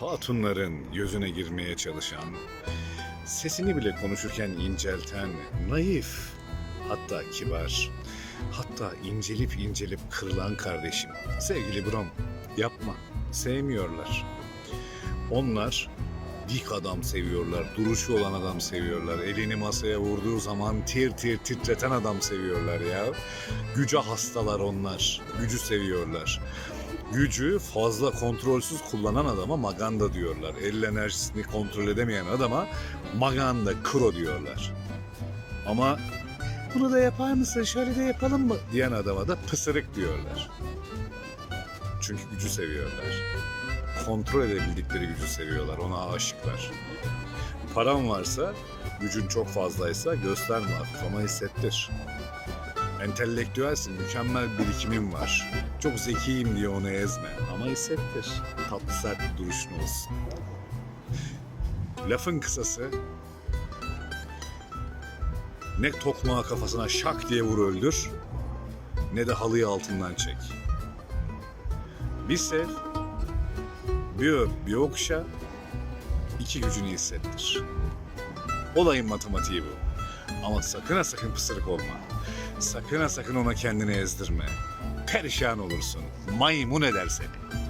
hatunların gözüne girmeye çalışan, sesini bile konuşurken incelten, naif, hatta kibar, hatta incelip incelip kırılan kardeşim. Sevgili Brom, yapma, sevmiyorlar. Onlar dik adam seviyorlar, duruşu olan adam seviyorlar, elini masaya vurduğu zaman tir tir titreten adam seviyorlar ya. Güce hastalar onlar, gücü seviyorlar. Gücü fazla kontrolsüz kullanan adama maganda diyorlar. El enerjisini kontrol edemeyen adama maganda, kro diyorlar. Ama bunu da yapar mısın, şöyle de yapalım mı diyen adama da pısırık diyorlar. Çünkü gücü seviyorlar. Kontrol edebildikleri gücü seviyorlar, ona aşıklar. Paran varsa, gücün çok fazlaysa gösterme hafif ama hissettir. Entelektüelsin, mükemmel birikimin var. Çok zekiyim diye onu ezme ama hissettir. Tatlı sert bir duruşun olsun. Lafın kısası ne tokmağı kafasına şak diye vur öldür ne de halıyı altından çek. Bir sev, bir öp, bir okşa, iki gücünü hissettir. Olayın matematiği bu. Ama sakın ha sakın pısırık olma. Sakın ha sakın ona kendini ezdirme. Perişan olursun. Maymun eder seni.